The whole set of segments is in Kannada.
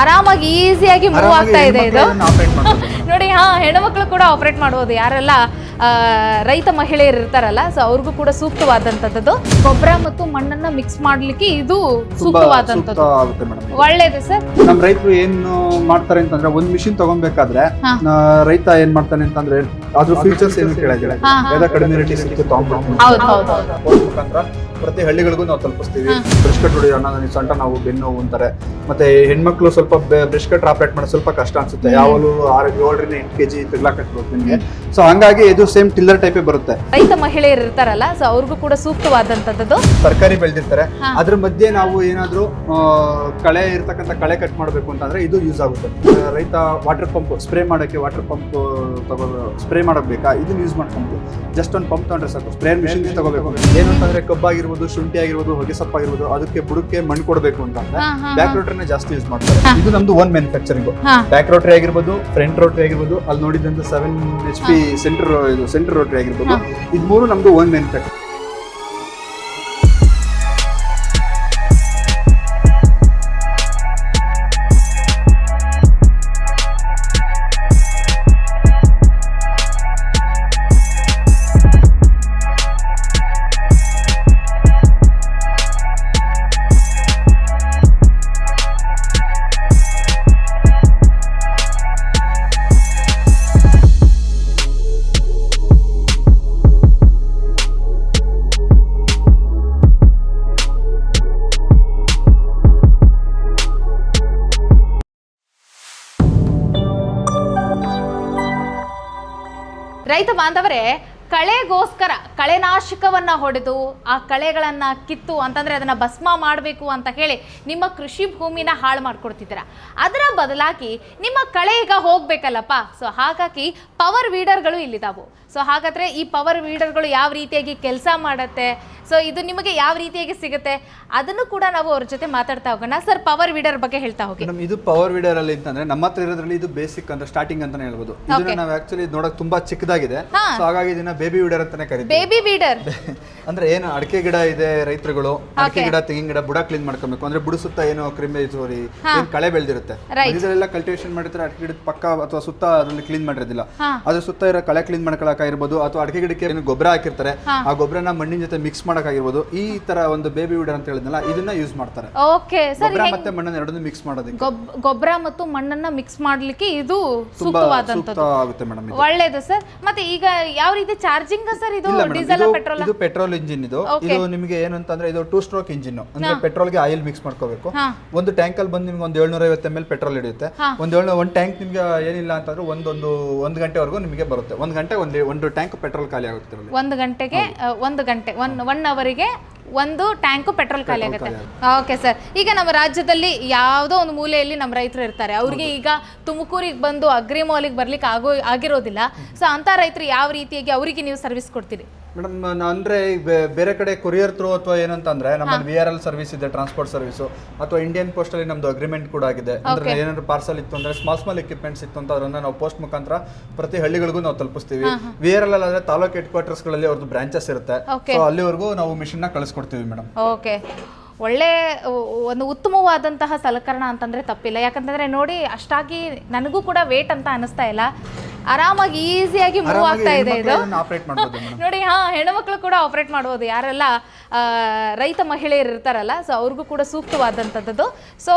ಆರಾಮಾಗಿ ಈಸಿಯಾಗಿ ಮೂವ್ ಆಗ್ತಾ ಇದೆ ಇದು. ನೋಡಿ ಹಾ ಹೆಣ್ಮಕ್ಳು ಕೂಡ ಆಪರೇಟ್ ಮಾಡಬಹುದು ಯಾರೆಲ್ಲ ರೈತ ಮಹಿಳೆಯರು ಇರ್ತಾರಲ್ಲ ಸೊ ಅವ್ರಿಗೂ ಕೂಡ ಸೂಕ್ತವಾದಂತದ್ದು ಗೊಬ್ಬರ ಮತ್ತು ಮಣ್ಣನ್ನ ಮಿಕ್ಸ್ ಮಾಡ್ಲಿಕ್ಕೆ ಇದು ಸೂಕ್ತವಾದಂತದ್ದು ಸೂಕ್ತವಾದಂಥದ್ದು. ಒಳ್ಳೇದು ಸರ್ ನಮ್ಮ ರೈತರು ಏನು ಮಾಡ್ತಾರೆ ಅಂತಂದ್ರೆ ಒಂದ್ ಮಿಷಿನ್ ತಗೊಬೇಕಾದ್ರೆ ರೈತ ಏನ್ ಮಾಡ್ತಾನೆ ಅಂತಂದ್ರೆ ಅದ್ರ ಫೀಚರ್ಸ್ ಏನು ಕೇಳಿದ್ರೆ ಎಲ್ಲ ಕಡಿಮೆ ರೇಟಿಗೆ ಸಿಕ್ಕಿ ಹೌದು ಹೌದು ಹೌದು. ಫೋನ್ ಮುಖಾಂತರ ಪ್ರತಿ ಹಳ್ಳಿಗಳಿಗೂ ನಾವು ತಲುಪಿಸ್ತೀವಿ. ಬ್ರಷ್ ಕಟ್ ಹೊಡಿಯೋ ನನಗೆ ಸೊಂಟ ನಾವು ಬೆನ್ನು ಅಂತಾರೆ. ಮತ್ತೆ ಹೆಣ್ಮಕ್ಳು ಸ್ವಲ್ಪ ಬ್ರಷ್ ಕಟ್ ಆಪರೇಟ್ ಮಾಡೋದು ಸ್ವಲ್ಪ ಕಷ್ಟ ಅನ್ಸುತ್ತೆ. ಯಾವಾಗಲೂ ಆರು ಏಳರಿಂದ ಎಂಟು ಕೆಜಿ ತಿರ್ಲಾಕ್ ಕಟ್ಬೇಕು ನಿಮಗೆ. ಸೊ ಹಂಗಾಗಿ ಇದು ಸೇಮ್ ಟಿಲ್ಲರ್ ಟೈಪೇ ಬರುತ್ತೆ. ರೈತ ಮಹಿಳೆಯರು ಇರ್ತಾರಲ್ಲ ಸೊ ಅವ್ರಿಗೂ ಕೂಡ ಸೂಕ್ತವಾದಂತದ್ದು ತರಕಾರಿ ಬೆಳೆದಿರ್ತಾರೆ. ಅದ್ರ ಮಧ್ಯೆ ನಾವು ಏನಾದ್ರೂ ಕಳೆ ಇರ್ತಕ್ಕಂಥ ಕಳೆ ಕಟ್ ಮಾಡಬೇಕು ಅಂತಂದ್ರೆ ಇದು ಯೂಸ್ ಆಗುತ್ತೆ. ರೈತ ವಾಟರ್ ಪಂಪ್ ಸ್ಪ್ರೇ ಮಾಡೋಕ್ಕೆ ವಾಟರ್ ಪಂಪ್ ತಗೋ ಸ್ಪ್ರೇ ಮಾಡೋಕ್ ಬೇಕಾ? ಇದನ್ನ ಯೂಸ್ ಮಾಡ್ಕೊಂಡು ಜಸ್ಟ್ ಒಂದು ಪಂಪ್ ತಗೊಂಡ್ರೆ ಸಾಕು. ಸ್ಪ್ರೇ ಮಿಷಿನ್ ತಗೋಬೇಕು. ಏನು ಅಂತಂದ್ರೆ ಕಬ್ಬಾಗಿರ್ಬೋದು ಶುಂಠಿ ಆಗಿರ್ಬೋದು ಹೊಗೆ ಸೊಪ್ಪಾಗಿರ್ಬೋದು ಅದಕ್ಕೆ ಬುಡಕ್ಕೆ ಮಣ್ಣು ಕೊಡಬೇಕು ಅಂತಂದ್ರೆ ಹಾ, ಬ್ಯಾಕ್ ರೋಟ್ರಿನ ಜಾಸ್ತಿ ಯೂಸ್ ಮಾಡ್ತಾರೆ. ಇದು ನಮ್ದು ಓನ್ ಮ್ಯಾನುಫ್ಯಾಕ್ಚರಿಂಗ್ ಬ್ಯಾಕ್ ರೋಟ್ರಿ ಆಗಿರ್ಬೋದು ಫ್ರಂಟ್ ರೋಟ್ರಿ ಆಗಿರ್ಬೋದು ಅಲ್ಲಿ ನೋಡಿದಂತ ಸೆವೆನ್ ಎಚ್ ಪಿ ಸೆಂಟರ್ ಇದು ಸೆಂಟರ್ ರೋಟ್ರಿ ಆಗಿರ್ಬೋದು. ಇದು ಮೂರು ನಮ್ದು ಓನ್ ಮ್ಯಾನುಫ್ಯಾಕ್ಚರ್ ರೈತ ಬಾಂಧವರೇ ಕಳೆಗೋಸ್ಕರ ಕಳೆನಾಶಕವನ್ನ ಹೊಡೆದು ಆ ಕಳೆಗಳನ್ನ ಕಿತ್ತು ಅಂತಂದ್ರೆ ಅದನ್ನ ಭಸ್ಮ ಮಾಡಬೇಕು ಅಂತ ಹೇಳಿ ನಿಮ್ಮ ಕೃಷಿ ಭೂಮಿನ ಹಾಳು ಮಾಡ್ಕೊಡ್ತಿದ್ದೀರ. ಅದರ ಬದಲಾಗಿ ನಿಮ್ಮ ಕಳೆ ಈಗ ಹೋಗ್ಬೇಕಲ್ಲಪ್ಪ. ಸೊ ಹಾಗಾಗಿ ಪವರ್ ವೀಡರ್ಗಳು ಇಲ್ಲಿದಾವು. ಸೊ ಹಾಗಾದ್ರೆ ಈ ಪವರ್ ವೀಡರ್ಗಳು ಯಾವ ರೀತಿಯಾಗಿ ಕೆಲಸ ಮಾಡುತ್ತೆ? ಸೊ ಇದು ನಿಮಗೆ ಯಾವ ರೀತಿಯಾಗಿ ಸಿಗುತ್ತೆ? ಅದನ್ನು ಕೂಡ ನಾವು ಅವ್ರ ಜೊತೆ ಮಾತಾಡ್ತಾ ಹೋಗೋಣ. ಸರ್ ಪವರ್ ವೀಡರ್ ಬಗ್ಗೆ ಹೇಳ್ತಾ ಹೋಗಿ. ಮೇಡಮ್ ಇದು ಪವರ್ ವೀಡರ್ ಅಲ್ಲಿ ಅಂತಂದ್ರೆ ನಮ್ಮ ಹತ್ರ ಇರೋದ್ರಲ್ಲಿ ಇದು ಬೇಸಿಕ್ ಅಂತ ಸ್ಟಾರ್ಟಿಂಗ್ ಅಂತಾನೆ ಹೇಳ್ಬೋದು. ಇದನ್ನ ನಾವು ಆಕ್ಚುಲಿ ನೋಡಕ್ ತುಂಬಾ ಚಿಕ್ಕದಾಗಿದೆ. ಸೊ ಹಾಗಾಗಿ ಇದನ್ನ ಬೇಬಿ ವೀಡರ್ ಅಂತಾನೆ ಕರೀತೀವಿ. ಬೇಬಿ ವೀಡರ್ ಅಂದ್ರೆ ಏನು ಅಡಿಕೆ ಗಿಡ ಇದೆ ರೈತರುಗಳು ಅಡಿಕೆ ಗಿಡ ತೆಂಗಿನ ಗಿಡ ಬುಡ ಕ್ಲೀನ್ ಮಾಡ್ಕೊಬೇಕು. ಅಂದ್ರೆ ಬುಡ ಸುತ್ತ ಏನು ಕ್ರಿಮಿ ಸೋರಿ ಏನು ಕಳೆ ಬೆಳೆದಿರುತ್ತೆ. ಇದೆಲ್ಲ ಕಲ್ಟಿವೇಶನ್ ಮಾಡಿದ್ರೆ ಅಡಿಕೆ ಗಿಡದ ಪಕ್ಕ ಅಥವಾ ಸುತ್ತ ಅದರಲ್ಲಿ ಕ್ಲೀನ್ ಮಾಡಿರೋದಿಲ್ಲ. ಅದ್ರ ಸುತ್ತ ಇರೋ ಕಳೆ ಕ್ಲೀನ್ ಮಾಡ್ಕೊಳಕಾಗಿರ್ಬೋದು ಅಥವಾ ಅಡಿಕೆ ಗಿಡಕ್ಕೆ ಏನು ಗೊಬ್ಬರ ಹಾಕಿರ್ತಾರೆ ಆ ಗೊಬ್ಬರನ ಮಣ್ಣಿನ ಜೊತೆ ಮಿಕ್ಸ್ ಮಾಡಕ್ಕಾಗಿರ್ಬೋದು ಈ ತರ ಒಂದು ಬೇಬಿ ವೀಡರ್ ಅಂತ ಹೇಳಿದ್ನಲ್ಲ ಇದನ್ನ ಯೂಸ್ ಮಾಡ್ತಾರೆ. ಓಕೆ ಸರ್ ಗೊಬ್ಬರ ಮತ್ತೆ ಮಣ್ಣನ್ನ ಎರಡನ್ನೂ ಮಿಕ್ಸ್ ಮಾಡೋದಕ್ಕೆ. ಗೊಬ್ಬರ ಮತ್ತು ಮಣ್ಣನ್ನ ಮಿಕ್ಸ್ ಮಾಡ್ಲಿಕ್ಕೆ ಇದು ಸೂಕ್ತವಾದಂತದ್ದು ಒಳ್ಳೇದು ಸರ್ ಮತ್ತೆ ಈಗ ಯಾವ ರೀತಿ ಚಾರ್ಜಿಂಗ್ ಸರ್ ಇದು ಇಲ್ಲ ಡೀಸೆಲ್ ಇದು ಪೆಟ್ರೋಲ್ ಇದು ಪೆಟ್ರೋಲ್ ಇಂಜಿನ್ ಇದು. ಇದು ನಿಮಗೆ ಏನು ಅಂತಂದ್ರೆ ಇದು ಟೂ ಸ್ಟ್ರೋಕ್ ಇಂಜಿನ್. ಅಂದ್ರೆ ಪೆಟ್ರೋಲ್ಗೆ ಆಯಿಲ್ ಮಿಕ್ಸ್ ಮಾಡ್ಕೋಬೇಕು. ಹಾ. ಒಂದು ಟ್ಯಾಂಕ್ ಅಲ್ಲಿ ಬಂದು ನಿಮ್ಗೆ ಒಂದು ಏಳ್ನೂರ ಐವತ್ತು ಎಂ ಎಲ್ ಪೆಟ್ರೋಲ್ ಹಿಡಿಯುತ್ತೆ. ಒಂದು ಏಳ್ನೂರ ಒಂದು ಟ್ಯಾಂಕ್ ನಿಮ್ಗೆ ಏನಿಲ್ಲ ಅಂತಂದ್ರೆ ಒಂದೊಂದು ಒಂದು ಗಂಟೆವರೆಗೂ ನಿಮಗೆ ಬರುತ್ತೆ. ಒಂದು ಗಂಟೆ ಒಂದು ಒಂದು ಟ್ಯಾಂಕ್ ಪೆಟ್ರೋಲ್ ಖಾಲಿ ಆಗುತ್ತೆ ಇದರಲ್ಲಿ. ಒಂದು ಗಂಟೆಗೆ ಒಂದು ಗಂಟೆ ಒನ್ ಒನ್ ಅವರಿಗೆ ಒಂದು ಟ್ಯಾಂಕ್ ಪೆಟ್ರೋಲ್ ಖಾಲಿ ಆಗುತ್ತೆ. Okay sir. ಈಗ ನಮ್ಮ ರಾಜ್ಯದಲ್ಲಿ ಯಾವುದೋ ಒಂದು ಮೂಲೆಯಲ್ಲಿ ನಮ್ಮ ರೈತರು ಇರ್ತಾರೆ. ಅವ್ರಿಗೆ ಈಗ ತುಮಕೂರಿಗೆ ಬಂದು ಅಗ್ರಿ ಮಾಲಿಗೆ ಬರ್ಲಿಕ್ಕೆ ಆಗೋ ಆಗಿರೋದಿಲ್ಲ. ಸೊ ಅಂತ ರೈತರು ಯಾವ ರೀತಿಯಾಗಿ ಅವರಿಗೆ ನೀವು ಸರ್ವಿಸ್ ಕೊಡ್ತೀರಿ? ಮೇಡಮ್ ಅಂದ್ರೆ ಬೇರೆ ಕಡೆ ಕೊರಿಯರ್ ಥ್ರೂ ಅಥವಾ ಏನಂತಂದ್ರೆ ನಮ್ಮಲ್ಲಿ ವಿ ಆರ್ ಎಲ್ ಸರ್ವಿಸ್ ಇದೆ ಟ್ರಾನ್ಸ್ಪೋರ್ಟ್ ಸರ್ವಿಸು ಅಥವಾ ಇಂಡಿಯನ್ ಪೋಸ್ಟ್ ಅಲ್ಲಿ ನಮ್ದು ಅಗ್ರಿಮೆಂಟ್ ಕೂಡ ಆಗಿದೆ. ಅಂದ್ರೆ ಏನಾದ್ರು ಪಾರ್ಸಲ್ ಇತ್ತು ಅಂದ್ರೆ ಸ್ಮಾಲ್ ಸ್ಮಾಲ್ ಎಕ್ವಿಪ್ಮೆಂಟ್ಸ್ ಇತ್ತು ಅಂತ ಅದನ್ನ ನಾವು ಪೋಸ್ಟ್ ಮುಖಾಂತರ ಪ್ರತಿ ಹಳ್ಳಿಗಳಿಗೂ ನಾವು ತಲುಪಿಸ್ತೀವಿ. ವಿ ಆರ್ ಎಲ್ ಆದ್ರೆ ತಾಲೂಕು ಹೆಡ್ ಕ್ವಾರ್ಟರ್ಸ್ಗಳಲ್ಲಿ ಅವ್ರದ್ದು ಬ್ರಾಂಚಸ್ ಇರುತ್ತೆ. ಸೊ ಅಲ್ಲಿವರೆಗೂ ನಾವು ಮಿಷನ್ನ ಕಳಿಸ್ಕೊಡ್ತೀವಿ ಮೇಡಮ್. ಓಕೆ ಒಳ್ಳೆ ಒಂದು ಉತ್ತಮವಾದಂತಹ ಸಲಕರಣ ಅಂತಂದ್ರೆ ತಪ್ಪಿಲ್ಲ. ಯಾಕಂತಂದ್ರೆ ನೋಡಿ ಅಷ್ಟಾಗಿ ನನಗೂ ಕೂಡ ವೇಟ್ ಅಂತ ಅನಿಸ್ತಾ ಇಲ್ಲ. ಆರಾಮಾಗಿ ಈಸಿಯಾಗಿ ಮೂವ್ ಆಗ್ತಾ ಇದೆ ಇದು. ನೋಡಿ ಹಾ ಹೆಣ್ಮಕ್ಳು ಕೂಡ ಆಪರೇಟ್ ಮಾಡ್ಬೋದು. ಯಾರೆಲ್ಲ ರೈತ ಮಹಿಳೆಯರು ಇರ್ತಾರಲ್ಲ ಸೊ ಅವ್ರಿಗೂ ಕೂಡ ಸೂಕ್ತವಾದಂಥದ್ದು ಸೊ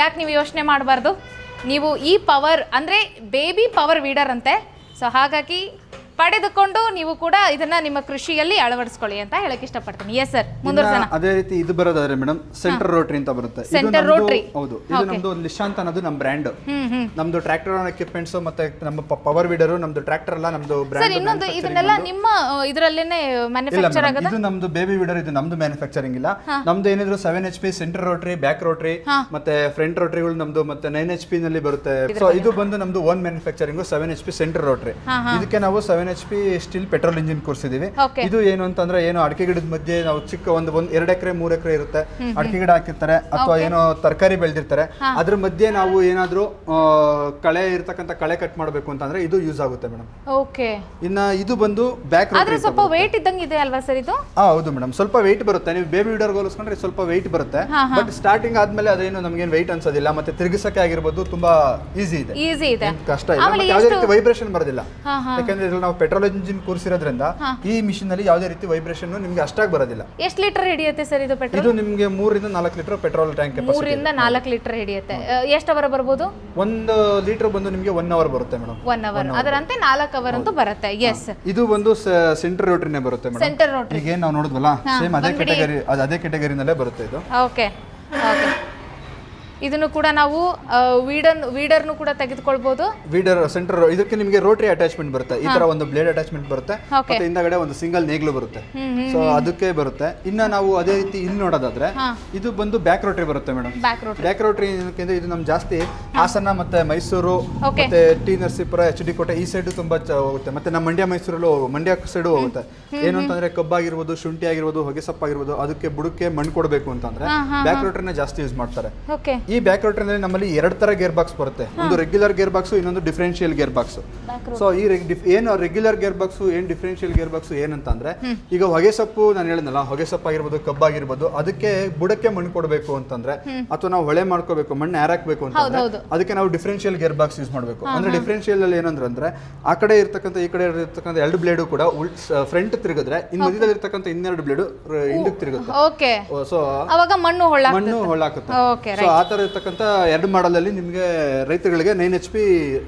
ಯಾಕೆ ನೀವು ಯೋಚನೆ ಮಾಡಬಾರ್ದು? ನೀವು ಈ ಪವರ್ ಅಂದರೆ ಬೇಬಿ ಪವರ್ ವೀಡರ್ ಅಂತೆ. ಸೊ ಹಾಗಾಗಿ ಪಡೆದುಕೊಂಡು ನೀವು ಕೂಡ ಇದನ್ನ ನಿಮ್ಮ ಕೃಷಿಯಲ್ಲಿ ಅಳವಡಿಸ್ಕೊಳ್ಳಿ ಅಂತ ಹೇಳಕ್ ಇಷ್ಟಪಡ್ತೀನಿ. ಎಸ್ ಸರ್ ಮುಂದುವರ್ಸೋಣ. ಅದೇ ರೀತಿ ಇದು ಬರೋದಾದ್ರೆ ಮೇಡಮ್ ಸೆಂಟರ್ ರೋಟ್ರಿ ಅಂತ ಬರುತ್ತೆ. ಇದು Center ನಮ್ದು- rotary. ಹೌದು. ಇದು ನಮ್ದು ಲಿಶಾಂತ್ ಅನ್ನೋದು ನಮ್ಮ ಬ್ರ್ಯಾಂಡ್ ನಮ್ದು ಟ್ರ್ಯಾಕ್ಟರ್ ಎಕ್ವಿಪ್ಮೆಂಟ್ಸ್ ಮತ್ತೆ ನಮ್ಮ ಪವರ್ ವೀಡರ್ ನಮ್ದು ಟ್ರ್ಯಾಕ್ಟರ್ ಎಲ್ಲ ನಮ್ದು ಸರ್ ಬ್ರ್ಯಾಂಡ್ ಇನ್ನೊಂದು ಇದನ್ನೆಲ್ಲ ನಿಮ್ಮ ಇದರಲ್ಲೇನೆ ಇಲ್ಲ ಮ್ಯಾನುಫ್ಯಾಕ್ಚರ್ ಆಗದ ಇದು ನಮ್ದು ಬೇಬಿ ವಿಡರ್ ಇದು ನಮ್ದು ಮ್ಯಾನುಫ್ಯಾಕ್ಚರಿಂಗ್ ಇಲ್ಲ. ನಮ್ದು ಏನಿದ್ರು seven H P centre rotary back rotary ಮತ್ತೆ ಫ್ರಂಟ್ ರೋಟ್ರಿಗಳು ನಮ್ದು ಮತ್ತೆ ನೈನ್ ಎಚ್ ಪಿ ನಲ್ಲಿ ಬರುತ್ತೆ. ಸೊ ಇದು ಬಂದು ನಮ್ದು own manufacturing seven H P centre rotary ಇದಕ್ಕೆ ನಾವು seven seven H P still petrol engine ಕೂರಿಸಿದೀವಿ ಇದು ಏನು ಅಂತಂದ್ರೆ ಏನು ಅಡಿಕೆ ಗಿಡದ ಮಧ್ಯೆ ನಾವು ಚಿಕ್ಕ ಒಂದು ಒಂದ್ ಎರಡು ಎಕರೆ ಮೂರ್ ಎಕರೆ ಇರುತ್ತೆ. ಅಡಿಕೆ ಗಿಡ ಹಾಕಿರ್ತಾರೆ ಅಥವಾ ಏನೋ ತರಕಾರಿ ಬೆಳೆದಿರ್ತಾರೆ. ಅದ್ರ ಮಧ್ಯೆ ನಾವು ಏನಾದ್ರೂ ಕಳೆ ಇರ್ತಕ್ಕಂಥ ಕಳೆ ಕಟ್ ಮಾಡಬೇಕು ಅಂತಂದ್ರೆ ಇದು ಯೂಸ್ ಆಗುತ್ತೆ ಮೇಡಮ್. ಓಕೆ ಇನ್ನ ಇದು ಬಂದು ಬ್ಯಾಕ್ ಸ್ವಲ್ಪ ವೇಟ್ ಇದ್ದಂಗೆ ಇದೆ ಅಲ್ವಾ ಸರ್ ಇದು? ಹೌದು ಮೇಡಮ್. ಸ್ವಲ್ಪ ವೆಯ್ಟ್ ಬರುತ್ತೆ. ನೀವು ಬೇಬಿ ವಿಡರ್ ಹೋಲಿಸ್ಕೊಂಡ್ರೆ ಸ್ವಲ್ಪ ವೆಯ್ಟ್ ಬರುತ್ತೆ. ಬಟ್ ಸ್ಟಾರ್ಟಿಂಗ್ ಆದ್ಮೇಲೆ ಅದೇನು ನಮ್ಗೇನು ವೆಯ್ಟ್ ಅನ್ಸೋದಿಲ್ಲ. ಮತ್ತೆ ತಿರುಗಿಸಕ್ಕೆ ಆಗಿರ್ಬೋದು ತುಂಬಾ ಈಸಿ ಇದೆ. ಈಸಿ ಇದೆ. ಕಷ್ಟ ಇಲ್ಲ. ಯಾವುದೇ ರೀತಿ ವೈಬ್ರೇಷನ್ ಬರೋದಿಲ್ಲ. ಯಾಕಂದ್ರೆ ಇದ್ರಲ್ಲಿ ನಾವು ಪೆಟ್ರೋಲ್ ಇಂಜಿನ್ ಕೂರಿಸಿರೋದ್ರಿಂದ ಈ ಮಿಷಿನ್ ಅಲ್ಲಿ ಯಾವುದೇ ರೀತಿ ವೈಬ್ರೇಷನ್ ನಿಮ್ಗೆ ಅಷ್ಟಾಗಿ ಬರೋದಿಲ್ಲ. ಎಷ್ಟು ಲೀಟರ್ ಹಿಡಿಯುತ್ತೆ ಸರ್ ಇದು ಪೆಟ್ರೋಲ್? ಇದು ನಿಮ್ಗೆ ಮೂರಿಂದ ನಾಲ್ಕು ಲೀಟರ್ ಪೆಟ್ರೋಲ್ ಟ್ಯಾಂಕ್ ಮೂರರಿಂದ ನಾಲ್ಕು ಲೀಟರ್ ಹಿಡಿಯುತ್ತೆ. ಎಷ್ಟು ಅವರ್ ಬರ್ಬೋದು? ಒಂದು ಲೀಟರ್ ಬಂದು ನಿಮಗೆ ಒನ್ ಅವರ್ ಬರುತ್ತೆ ಮೇಡಮ್. One hour. ಅದರಂತೆ ನಾಲ್ಕು ಅವರ್ ಅಂತೂ ಬರುತ್ತೆ. ಎಸ್ ಇದು ಒಂದು ಸೆಂಟರ್ ರೋಟ್ರಿನೇ ಬರುತ್ತೆ ಮೇಡಮ್. ಸೆಂಟರ್ ರೋಟ್ರಿ ಈಗ ನಾವು ನೋಡಿದ್ವಲ್ಲ ಸೇಮ್ ಅದೇ ಕ್ಯಾಟಗರಿ ಅದೇ ಕೆಟಗರಿನಲ್ಲೇ ಬರುತ್ತೆ ಇದು. ಓಕೆ ಓಕೆ ಇದನ್ನು ಕೂಡ ನಾವು ವೀಡನ್ ವೀಡರ್ನು ಕೂಡ ತೆಗೆದುಕೊಳ್ಬಹುದು ವೀಡರ್ ಸೆಂಟರ್ ಇದಕ್ಕೆ ನಿಮಗೆ ರೋಟರಿ ಅಟ್ಯಾಚ್ಮೆಂಟ್ ಬರುತ್ತೆ. ಈ ತರ ಒಂದು ಬ್ಲೇಡ್ ಅಟ್ಯಾಚ್ಮೆಂಟ್ ಬರುತ್ತೆ. ಮತ್ತೆ ಹಿಂದಗಡೆ ಒಂದು ಸಿಂಗಲ್ ನೇಗ್ಲು ಬರುತ್ತೆ. ಸೊ ಅದಕ್ಕೆ ಬರುತ್ತೆ. ಇನ್ನ ನಾವು ಅದೇ ರೀತಿ ಇಲ್ಲಿ ನೋಡೋದಾದ್ರೆ ಇದು ಬಂದು ಬ್ಯಾಕ್ ರೋಟರಿ ಬರುತ್ತೆ ಮೇಡಮ್. ಬ್ಯಾಕ್ ರೋಟರಿ ಏನಕ್ಕೆ ಇದು ನಮ್ ಜಾಸ್ತಿ ಹಾಸನ ಮತ್ತೆ ಮೈಸೂರು ಮತ್ತೆ ಟಿ ನರಸೀಪುರ ಎಚ್ ಡಿ ಕೋಟೆ ಈ ಸೈಡ್ ತುಂಬಾ ಹೋಗುತ್ತೆ. ಮತ್ತೆ ನಮ್ಮ ಮಂಡ್ಯ ಮೈಸೂರಲ್ಲೂ ಮಂಡ್ಯ ಸೈಡ್ ಹೋಗುತ್ತೆ. ಏನು ಅಂತಂದ್ರೆ ಕಬ್ಬಾಗಿರ್ಬೋದು ಶುಂಠಿ ಆಗಿರ್ಬೋದು ಹೊಗೆ ಸೊಪ್ಪಾಗಿರ್ಬೋದು ಅದಕ್ಕೆ ಬುಡಕ್ಕೆ ಮಣ್ಣು ಕೊಡಬೇಕು ಅಂತಂದ್ರೆ ಬ್ಯಾಕ್ ರೋಟರಿನ ಜಾಸ್ತಿ ಯೂಸ್ ಮಾಡ್ತಾರೆ. ಈ ಬ್ಯಾಕ್ ರೋಟರಿನಲ್ಲಿ ನಮ್ಮಲ್ಲಿ ಎರಡು ತರ ಗೇರ್ ಬಾಕ್ಸ್ ಬರುತ್ತೆ. ಒಂದು ರೆಗ್ಯುಲರ್ ಗೇರ್ ಬಾಕ್ಸ್ ಇನ್ನೊಂದು ಡಿಫ್ರೆನ್ಷಿಯಲ್ ಗೇರ್ ಬಾಕ್ಸ್ ಸೊ ಈ ಏನು ರೆಗ್ಯುಲರ್ ಗೇರ್ ಬಾಕ್ಸ್ ಏನ್ ಡಿಫ್ರೆನ್ಷಿಯಲ್ ಗೇರ್ ಬಾಕ್ಸ್ ಏನಂತಂದ್ರೆ ಈಗ ಹೊಗೆ ಸೊಪ್ಪು ನಾನು ಹೇಳಿದ್ನಲ್ಲ ಹೊಗೆ ಸೊಪ್ಪು ಆಗಿರ್ಬೋದು ಕಬ್ಬಾಗಿರ್ಬೋದು ಅದಕ್ಕೆ ಬುಡಕ್ಕೆ ಮಣ್ಣು ಕೊಡಬೇಕು ಅಂತಂದ್ರೆ ಅಥವಾ ನಾವು ಹೊಳೆ ಮಾಡ್ಕೋಬೇಕು ಮಣ್ಣು ಯಾರಾಕ್ಬೇಕು ಅಂತಂದ್ರೆ ಹೌದು. ಅದಕ್ಕೆ ನಾವು ಡಿಫ್ರೆನ್ಷಿಯಲ್ ಗೇರ್ ಬಾಕ್ಸ್ ಯೂಸ್ ಮಾಡಬೇಕು. ಅಂದ್ರೆ ಡಿಫ್ರೆನ್ಷಿಯಲ್ ಅಲ್ಲಿ ಏನಂದ್ರೆ ಅಂದ್ರೆ ಆ ಕಡೆ ಇರ್ತಕ್ಕಂಥ ಈ ಕಡೆ ಇರ್ತಕ್ಕಂಥ ಎರಡು ಬ್ಲೇಡು ಕೂಡ ಫ್ರಂಟ್ ತಿರುಗಿದ್ರೆ ಇನ್ ಮಧ್ಯದಲ್ಲಿ ಇರ್ತಕ್ಕಂಥ ಇನ್ನೆರಡು ಬ್ಲೇಡು ಹಿಂದಕ್ಕೆ ತಿರುಗುತ್ತೆ. ಸೊ ಅವಾಗ ಮಣ್ಣು ಮಣ್ಣು ಹೊಳ್ಳಾಕುತ್ತೆ ಸೊ ಆ ತರ ಇರ್ತಕ್ಕಂಥ ಎರಡು ಮಾಡಲಲ್ಲಿ ನಿಮಗೆ ರೈತರುಗಳಿಗೆ nine H P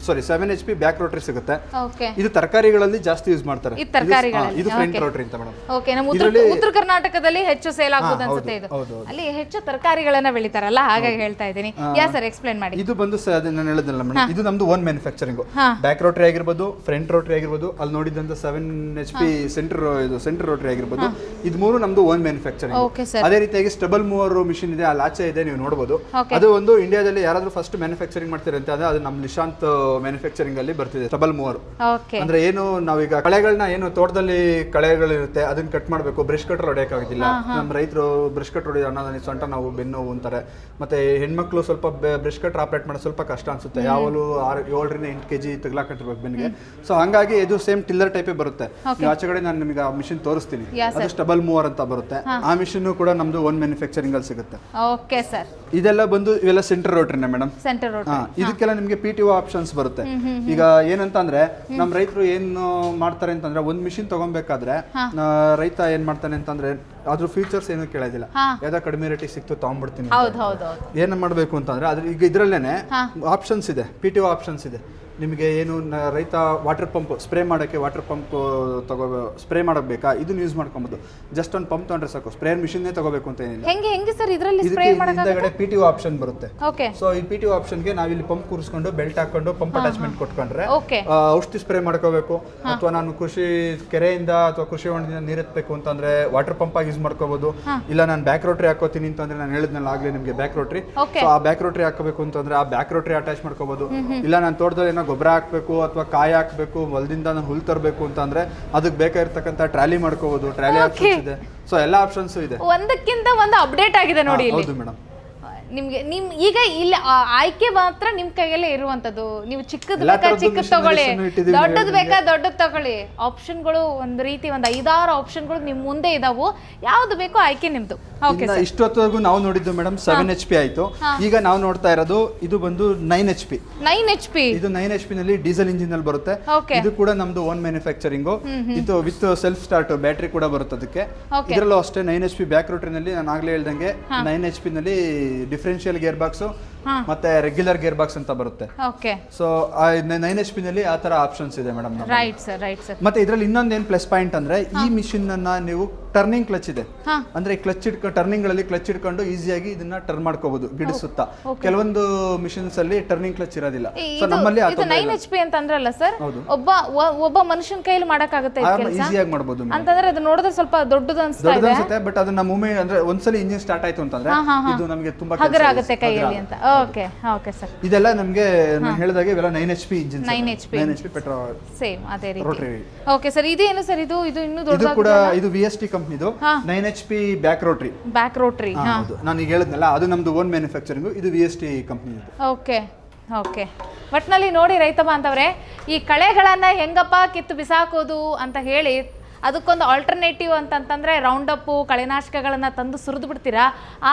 sorry seven H P back rotary ಸಿಗುತ್ತೆ. ಓಕೆ ಇದು ತರಕಾರಿಗಳಲ್ಲಿ ಜಾಸ್ತಿ ಯೂಸ್ ಮಾಡ್ತಾರೆ. ಇದು ತರಕಾರಿಗಳಲ್ಲಿ, ಇದು ಫ್ರಂಟ್ ರೋಟ್ರಿ ಅಂತ ಮೇಡಮ್. ಓಕೆ ನಮ್ಮ ಉತ್ತರ ಉತ್ತರ ಕರ್ನಾಟಕದಲ್ಲಿ ಹೆಚ್ಚು ಸೇಲ್ ಆಗುತ್ತೆ ಅನ್ಸುತ್ತೆ ಇದು. ಅಲ್ಲಿ ಹೆಚ್ಚು ತರಕಾರಿಗಳನ್ನ ಬೆಳಿತಾರಲ್ಲ ಹಾಗಾಗಿ ಹೇಳ್ತಾ ಇದ್ದೀನಿ. ಯಾ ಸರ್ ಎಕ್ಸ್ಪ್ಲೇನ್ ಮಾಡಿ. ಇದು ಬಂದು ನಾನು ಹೇಳಿದ್ನಲ್ಲ ಮೇಡಮ್. ಇದು ನಮ್ದು ಓನ್ ಮ್ಯಾನುಫ್ಯಾಕ್ಚರಿಂಗ್ ಬ್ಯಾಕ್ ರೋಟ್ರಿ ಆಗಿರ್ಬೋದು ಫ್ರಂಟ್ ರೋಟ್ರಿ ಆಗಿರ್ಬೋದು ಅಲ್ಲಿ ನೋಡಿದಂತ ಸೆವೆನ್ ಎಚ್ ಪಿ ಸೆಂಟರ್ ಇದು ಸೆಂಟರ್ ರೋಟ್ರಿ ಆಗಿರ್ಬೋದು ಇದು ಮೂರು ನಮ್ದು ಓನ್ ಮ್ಯಾನುಫ್ಯಾಕ್ಚರಿಂಗ್ ಅದೇ ರೀತಿಯಾಗಿ ಸ್ಟಬಲ್ ಮೂವರ್ ಮಿಷಿನ್ ಇದೆ ಅಲ್ಲಿ ಆಚೆ ಇದೆ ನೀವು ನೋಡಬಹುದು. ಅದು ಒಂದು ಇಂಡಿಯಾದಲ್ಲಿ ಯಾರಾದ್ರೂ ಫಸ್ಟ್ ಮ್ಯಾನುಫ್ಯಾಕ್ಚರಿಂಗ್ ಮಾಡ್ತಾರೆ ಅಂತ ಅದು ನಮ್ಮ ನಿಶಾಂತ್ ಮ್ಯಾನುಫ್ಯಾಕ್ಚರಿಂಗ್ ಅಲ್ಲಿ ಬರ್ತಿದೆ ಸ್ಟಬಲ್ ಮೂವರ್. ಓಕೆ ಅಂದ್ರೆ ಏನು ನಾವೀಗ ಕಳೆಗಳನ್ನ ಏನು ತೋಟದಲ್ಲಿ ಕಳೆಗಳಿರುತ್ತೆ ಅದನ್ನ ಕಟ್ ಮಾಡಬೇಕು ಬ್ರಷ್ ಕಟ್ರ್ ಹೊಡೆಯೋಕ್ಕಾಗೋದಿಲ್ಲ ನಮ್ಮ ರೈತರು ಬ್ರಷ್ ಕಟ್ ಹೊಡೆಯೋ ಅನ್ನೋದನ್ನ ಸೊಂಟ ನಾವು ಬೆನ್ನು ಅಂತಾರೆ ಮತ್ತೆ ಹೆಣ್ಮಕ್ಳು ಸ್ವಲ್ಪ ಬ್ರಷ್ ಕಟ್ರ್ ಆಪರೇಟ್ ಮಾಡೋದು ಸ್ವಲ್ಪ ಕಷ್ಟ ಅನ್ಸುತ್ತೆ. ಯಾವಾಗಲೂ ಆರು ಏಳರಿಂದ ಎಂಟು ಕೆಜಿ ತೆಗ್ಲಾಕಟ್ಟಿರ್ಬೇಕು ಬೆನ್ಗೆ ಸೊ ಹಂಗಾಗಿ ಇದು ಸೇಮ್ ಟಿಲ್ಲರ್ ಟೈಪೇ ಬರುತ್ತೆ. ಆಚೆಗಡೆ ಆಚೆ ಕಡೆ ನಾನು ನಿಮಗೆ ಆ ಮಿಷಿನ್ ತೋರಿಸ್ತೀನಿ. ಅದು ಸ್ಟಬಲ್ ಮೂವರ್ ಅಂತ ಬರುತ್ತೆ ಆ ಮಿಷಿನ್ ಕೂಡ ನಮ್ದು ಒನ್ ಮ್ಯಾನುಫ್ಯಾಕ್ಚರಿಂಗ್ ಅಲ್ಲಿ ಸಿಗುತ್ತೆ. ಓಕೆ ಸರ್ ಇದೆಲ್ಲ ಬಂದು ಇವೆಲ್ಲ ಸೆಂಟರ್ ರೋಟ್ರಿನೇ ಮೇಡಮ್ ಸೆಂಟರ್ ರೋಡ್ ಹಾ ಇದಕ್ಕೆಲ್ಲ ನಿಮಗೆ ಪಿ ಟಿ ಒ ಆಪ್ಷನ್ಸ್ ಬರುತ್ತೆ. ಈಗ ಏನಂತ ಅಂದ್ರೆ ನಮ್ಮ ರೈತರು ಏನು ಮಾಡ್ತಾರೆ ಅಂತಂದ್ರೆ ಒಂದು ಮಿಷಿನ್ ತಗೊಬೇಕಾದ್ರೆ ಆ, ರೈತ ಏನ್ ಮಾಡ್ತಾನೆ ಅಂತಂದ್ರೆ ಅದ್ರ ಫೀಚರ್ಸ್ ಏನು ಕೇಳೋದಿಲ್ಲ. ಯಾವ್ದೋ ಕಡಿಮೆ ರೇಟಿಗೆ ಸಿಕ್ತು ತಗೊಂಡ್ಬಿಡ್ತೀನಿ ಹೌದು ಹೌದು ಹೌದು. ಏನ್ ಮಾಡ್ಬೇಕು ಅಂತಂದ್ರೆ ಅದ್ರ ಈಗ ಇದ್ರಲ್ಲೇನೆ ಆಪ್ಷನ್ಸ್ ಇದೆ ಪಿ ಟಿ ಒ ಆಪ್ಷನ್ಸ್ ಇದೆ. ನಿಮಗೆ ಏನು ರೈತ ವಾಟರ್ ಪಂಪ್ ಸ್ಪ್ರೇ ಮಾಡೋಕ್ಕೆ ವಾಟರ್ ಪಂಪ್ ತಗೋ ಸ್ಪ್ರೇ ಮಾಡಕ್ ಬೇಕಾ? ಇದನ್ನ ಯೂಸ್ ಮಾಡ್ಕೊಬೋದು. ಜಸ್ಟ್ ಒಂದು ಪಂಪ್ ತೊಗೊಂಡ್ರೆ ಸಾಕು. ಸ್ಪ್ರೇ ಮಿಷಿನ್ನೇ ತಗೋಬೇಕು ಅಂತ ಏನಿಲ್ಲ. ಹೆಂಗೆ ಹೆಂಗೆ ಸರ್ ಇದರಲ್ಲಿ ಸ್ಪ್ರೇ ಹಿಂದಗಡೆ ಪಿ ಟಿ ಆಪ್ಷನ್ ಬರುತ್ತೆ. ಓಕೆ ಸೊ ಈ ಪಿ ಟಿ ಆಪ್ಷನ್ಗೆ ನಾವಿಲ್ಲಿ ಪಂಪ್ ಕೂರಿಸ್ಕೊಂಡು ಬೆಲ್ಟ್ ಹಾಕೊಂಡು ಪಂಪ್ ಅಟ್ಯಾಚ್ಮೆಂಟ್ ಕೊಟ್ಕೊಂಡ್ರೆ ಔಷಧಿ ಸ್ಪ್ರೇ ಮಾಡ್ಕೋಬೇಕು. ಅಥವಾ ನಾನು ಕೃಷಿ ಕೆರೆಯಿಂದ ಅಥವಾ ಕೃಷಿ ಹೊಂಡದಿಂದ ನೀರು ಎತ್ತಬೇಕು ಅಂತಂದ್ರೆ ವಾಟರ್ ಪಂಪ್ ಆಗಿ ಯೂಸ್ ಮಾಡ್ಕೋಬಹುದು ಇಲ್ಲ ನಾನು ಬ್ಯಾಕ್ ರೋಟ್ರಿ ಹಾಕೋತೀನಿ ಅಂತಂದ್ರೆ ನಾನು ಹೇಳಿದ್ನಲ್ಲ ಆಗ್ಲಿ ನಿಮಗೆ ಬ್ಯಾಕ್ ರೋಟ್ರಿ. ಸೊ ಆ ಬ್ಯಾಕ್ ರೋಟ್ರಿ ಹಾಕಬೇಕು ಅಂತಂದ್ರೆ ಆ ಬ್ಯಾಕ್ ರೋಟ್ರಿ ಅಟ್ಯಾಚ್ ಮಾಡ್ಕೋಬಹುದು ಇಲ್ಲ ನಾನು ತೋಟದಲ್ಲಿ ಏನೋ ಗೊಬ್ಬರ ಹಾಕಬೇಕು ಅಥವಾ ಕಾಯಿ ಹಾಕಬೇಕು ಹೊಲದಿಂದ ನಾನು ಹುಲ್ ತರಬೇಕು ಅಂತಂದ್ರೆ ಅದಕ್ಕೆ ಬೇಕಾಗಿರ್ತಕ್ಕಂಥ ಟ್ರಾಲಿ ಮಾಡ್ಕೋಬಹುದು ಟ್ರಾಲಿ ಆಪ್ಷನ್ಸ್ ಇದೆ ಸೊ ಎಲ್ಲ ಆಪ್ಷನ್ಸ್ ಇದೆ. ಒಂದಕ್ಕಿಂತ ಒಂದು ಅಪ್ಡೇಟ್ ಆಗಿದೆ ನೋಡಿ ಹೌದು ಮೇಡಮ್ ನಿಮ್ಗೆ ನಿಮ್ ಈಗ ಇಲ್ಲಿ ಆ ಆಯ್ಕೆ ಮಾತ್ರ ನಿಮ್ ಕೈಯಲ್ಲೇ ಇರುವಂತದ್ದು ನೀವು ಚಿಕ್ಕದ್ ಎಲ್ಲಾ ಬೇಕಾ ಚಿಕ್ಕದ್ ತಗೊಳ್ಳಿ. ದೊಡ್ಡದ್ ಬೇಕಾ ದೊಡ್ಡದ್ ತಗೊಳ್ಳಿ. ಆಪ್ಷನ್ಗಳು ಒಂದ್ ರೀತಿ ಒಂದ್ ಐದಾರು ಆಪ್ಷನ್ಗಳು ನಿಮ್ ಮುಂದೆ ಇದಾವು. ಯಾವ್ದು ಬೇಕೋ ಆಯ್ಕೆ ನಿಮ್ದು. ಓಕೆ ಇನ್ನ ನಾವು ನೋಡಿದ್ದು ಮೇಡಮ್ ಸೆವೆನ್ ಎಚ್ ಪಿ ಆಯ್ತು. ಈಗ ನಾವು ನೋಡ್ತಾ ಇರೋದು ಇದು ಬಂದು nine H P nine H P ಇದು ನೈನ್ ಎಚ್ ಪಿ ನಲ್ಲಿ ಡೀಸೆಲ್ ಇಂಜಿನ್ ಅಲ್ಲಿ ಬರುತ್ತೆ. ಇದು ಕೂಡ ನಮ್ದು ಓನ್ ಮ್ಯಾನುಫ್ಯಾಕ್ಚರಿಂಗ್ ಇದು ವಿತ್ ಸೆಲ್ಫ್ ಸ್ಟಾರ್ಟ್ ಬ್ಯಾಟ್ರಿ ಕೂಡ ಬರುತ್ತೆ ಅದಕ್ಕೆ. Okay. ಇದರಲ್ಲೂ ಅಷ್ಟೇ ನೈನ್ ಎಚ್ ಪಿ ಬ್ಯಾಕ್ನಲ್ಲಿ ನಾನು ಆಗ್ಲೇ ಹೇಳ್ದಂಗೆ ನೈನ್ ಎಚ್ ಪಿ ನಲ್ಲಿ ಡಿಫ್ರೆನ್ಷಿಯಲ್ ಗೇರ್ ಬಾಕ್ಸ್ ಹಾ. ಮತ್ತೆ ರೆಗ್ಯುಲರ್ ಗೇರ್ ಬಾಕ್ಸ್ ಅಂತ ಬರುತ್ತೆ. Okay so nine H P ನಲ್ಲಿ ಆ ತರ ಆಪ್ಷನ್ಸ್ ಇದೆ madam right sir right sir ಮತ್ತೆ ಇದ್ರಲ್ಲಿ ಇನ್ನೊಂದೇನು ಪ್ಲಸ್ ಪಾಯಿಂಟ್ ಅಂದ್ರೆ ಈ ಮಿಷಿನ್ ಅನ್ನ ನೀವು ಟರ್ನಿಂಗ್ ಕ್ಲಚ್ ಇದೆ. ಅಂದ್ರೆ ಕ್ಲಚ್ ಇಟ್ಕೊ ಟರ್ನಿಂಗ್ಗಳಲ್ಲಿ ಕ್ಲಚ್ ಇಟ್ಕೊಂಡು ಈಸಿಯಾಗಿ ಇದನ್ನ ಟರ್ನ್ ಮಾಡ್ಕೋಬಹುದು ಗಿಡ ಸುತ್ತ ಕೆಲವೊಂದು ಮಿಷಿನ್ಸ್ ಅಲ್ಲಿ ಟರ್ನಿಂಗ್ ಕ್ಲಚ್ ಇರೋದಿಲ್ಲ. ಸೊ ನಮ್ಮಲ್ಲಿ ಇದು ನೈನ್ ಎಚ್ ಪಿ ಅಂತ ಅಂದ್ರಲ್ಲ ಸರ್ ಒಬ್ಬ ಒಬ್ಬ ಮನುಷ್ಯನ ಕೈಯಲ್ಲಿ ಮಾಡಕ್ಕಾಗುತ್ತೆ ಈಸಿಯಾಗಿ madam. ಅಂತಂದ್ರೆ ಅದು ನೋಡಿದ್ರೆ ಸ್ವಲ್ಪ ದೊಡ್ಡದು ಅನ್ಸ್ತಾ ದೊಡ್ಡದು ಅನ್ಸುತ್ತೆ ಬಟ್ ಅದನ್ನ ಮೂಮೆ ಅಂದ್ರೆ ಒಂದ್ಸಲಿ ಇಂಜಿನ್ ಸ್ಟಾರ್ಟ್ ಆಯ್ತು ಅಂತಂದ್ರೆ ಇದು ನಮಗೆ ತುಂಬಾ ಹಗರ ಆಗುತ್ತೆ ಕೈಯಲ್ಲಿ ಅಂತ. Okay okay sir. ಇದೆಲ್ಲ ನಮಗೆ ನಾನು ಹೇಳಿದಾಗೆ ಇವೆಲ್ಲ nine H P engine nine H P nine H P petrol same ಅದೇ ರೀತಿ. ರೋಟರಿ ಓಕೆ ಸರ್ ಇದೇನು ಸರ್ ಇದು ಇದು ಇನ್ನೂ ಇದು ದೊಡ್ಡ ಕೂಡ ಇದು ವಿ ಎಸ್ ಟಿ ಕಂಪ್ನಿದು ಹಾ. Nine H P back rotary back rotary ಹಾ ಹೌದು. ನಾನು ಈಗ ಹೇಳಿದ್ನಲ್ಲ ಅದು ನಮ್ದು ಓನ್ ಮ್ಯಾನುಫ್ಯಾಕ್ಚರಿಂಗ್ ಇದು V S T company okay okay. ಒಟ್ನಲ್ಲಿ ನೋಡಿ ರೈತಮ್ಮ ಅಂತವ್ರೆ ಈ ಕಳೆಗಳನ್ನು ಹೆಂಗಪ್ಪ ಕಿತ್ತು ಬಿಸಾಕೋದು ಅಂತ ಹೇಳಿ ಅದಕ್ಕೊಂದು ಆಲ್ಟರ್ನೇಟಿವ್ ಅಂತಂತಂದರೆ ಅಪ್ ಕಳೆನಾಶಕಗಳನ್ನು ತಂದು ಸುರಿದು ಬಿಡ್ತೀರಾ?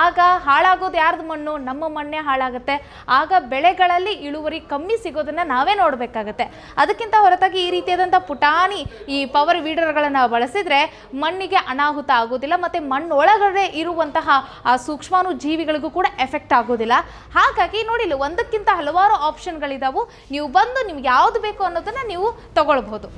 ಆಗ ಹಾಳಾಗೋದು ಯಾರ್ದು ಮಣ್ಣು? ನಮ್ಮ ಮಣ್ಣೇ ಹಾಳಾಗುತ್ತೆ. ಆಗ ಬೆಳೆಗಳಲ್ಲಿ ಇಳುವರಿ ಕಮ್ಮಿ ಸಿಗೋದನ್ನು ನಾವೇ ನೋಡಬೇಕಾಗತ್ತೆ. ಅದಕ್ಕಿಂತ ಹೊರತಾಗಿ ಈ ರೀತಿಯಾದಂಥ ಪುಟಾಣಿ, ಈ ಪವರ್ ವೀಡರ್ಗಳನ್ನು ಬಳಸಿದರೆ ಮಣ್ಣಿಗೆ ಅನಾಹುತ ಆಗೋದಿಲ್ಲ ಮತ್ತು ಮಣ್ಣೊಳಗಡೆ ಇರುವಂತಹ, ಆ ಸೂಕ್ಷ್ಮಾನು ಜೀವಿಗಳಿಗೂ ಕೂಡ ಎಫೆಕ್ಟ್ ಆಗೋದಿಲ್ಲ. ಹಾಗಾಗಿ ನೋಡಿಲ್ಲ ಒಂದಕ್ಕಿಂತ ಹಲವಾರು ಆಪ್ಷನ್ಗಳಿದಾವು ನೀವು ಬಂದು ನಿಮ್ಗೆ ಯಾವುದು ಬೇಕು ಅನ್ನೋದನ್ನು ನೀವು ತಗೊಳ್ಬಹುದು.